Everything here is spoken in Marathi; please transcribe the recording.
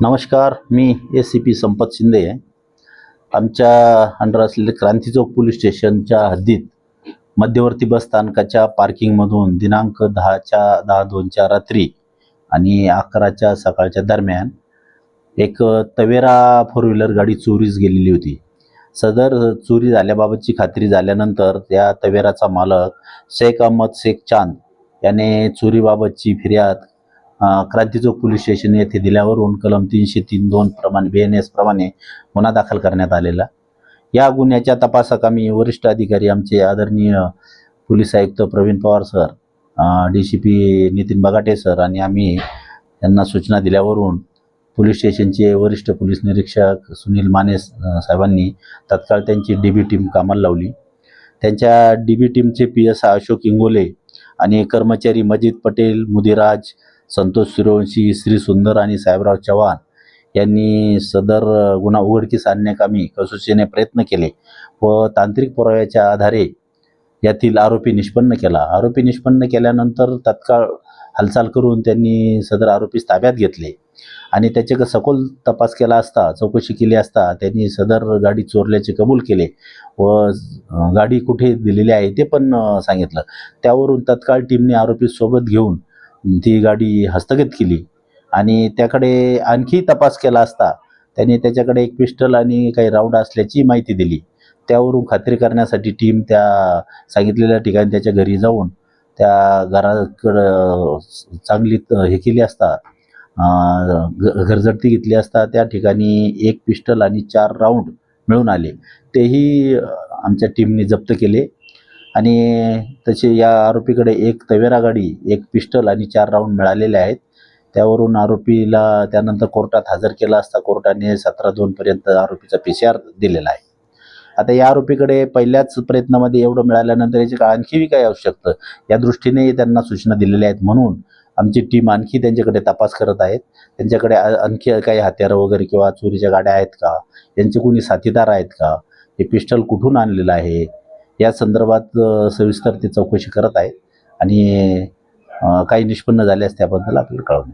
नमस्कार मी एस सी पी संपत शिंदे आमच्या अंडर असलेले क्रांती चौक पोलीस स्टेशनच्या हद्दीत मध्यवर्ती बस स्थानकाच्या पार्किंगमधून दिनांक दहाच्या दहा दोनच्या रात्री आणि अकराच्या सकाळच्या दरम्यान एक तवेरा फोर व्हीलर गाडी चोरीस गेलेली होती. सदर चोरी झाल्याबाबतची खात्री झाल्यानंतर त्या तवेराचा मालक शेख अहमद शेख चांद याने चोरीबाबतची फिर्याद अ, क्रांती चौक पोलीस स्टेशन येथे दिल्यावरून कलम तीनशे तीन दोन प्रमाणे बी एन एस प्रमाणे गुन्हा दाखल करण्यात आलेला. या गुन्ह्याच्या तपासाकामी वरिष्ठ अधिकारी आमचे आदरणीय पोलीस आयुक्त Pravin Pawar sir D C P Nitin Bagate sir आणि आम्ही यांना सूचना दिल्यावरून पोलीस स्टेशनचे वरिष्ठ पोलीस निरीक्षक सुनील माने साहेबांनी तत्काळ त्यांची डी बी टीम कामाला लावली. त्यांच्या डी बी टीमचे पी एस अशोक इंगोले आणि कर्मचारी मजिद पटेल मुदिराज संतोष सूर्यवंशी श्री सुंदर आणि साहेबराव चव्हाण यांनी सदर गुन्हा उघडकीस आणण्याकामी कसोशीने प्रयत्न केले व तांत्रिक पुराव्याच्या आधारे यातील आरोपी निष्पन्न केला. आरोपी निष्पन्न केल्यानंतर तत्काळ हालचाल करून त्यांनी सदर आरोपीस ताब्यात घेतले आणि त्याचे क- सखोल तपास केला असता चौकशी केली असता त्यांनी सदर गाडी चोरल्याचे कबूल केले व गाडी कुठे दिलेली आहे ते पण सांगितलं. त्यावरून तत्काळ टीमने आरोपी सोबत घेऊन ती गाडी हस्तगत केली. आणि त्याकडे आणखी तपास केला असता त्यांनी त्याच्याकडे एक पिस्टल आणि काही राऊंड असल्याची माहिती दिली. त्यावरून खात्री करण्यासाठी टीम त्या सांगितलेल्या ठिकाणी त्याच्या घरी जाऊन त्या घराकडं चांगली हे केली असता घरझडती घ- घेतली असता त्या ठिकाणी एक पिस्टल आणि चार राऊंड मिळून आले. तेही आमच्या टीमने जप्त केले. आणि तसे या आरोपीकडे एक तवेरा गाडी एक पिस्टल आणि चार राऊंड मिळालेले आहेत. त्यावरून आरोपीला त्यानंतर कोर्टात हजर केला असता कोर्टाने सतरा दोनपर्यंत आरोपीचा पी सी आर दिलेला आहे. आता या आरोपीकडे पहिल्याच प्रयत्नामध्ये एवढं मिळाल्यानंतर याची का आणखी काय असू शकतं या दृष्टीने त्यांना सूचना दिलेल्या आहेत म्हणून आमची टीम आणखी त्यांच्याकडे तपास करत आहेत. त्यांच्याकडे आणखी काही हत्यारं वगैरे किंवा चोरीच्या गाड्या आहेत का? यांचे कोणी साथीदार आहेत का? हे पिस्टल कुठून आणलेलं आहे? या संदर्भात सविस्तर ते चौकशी करत आहेत आणि काही निष्पन्न झाल्यास त्याबद्दल आपल्याला कळवणे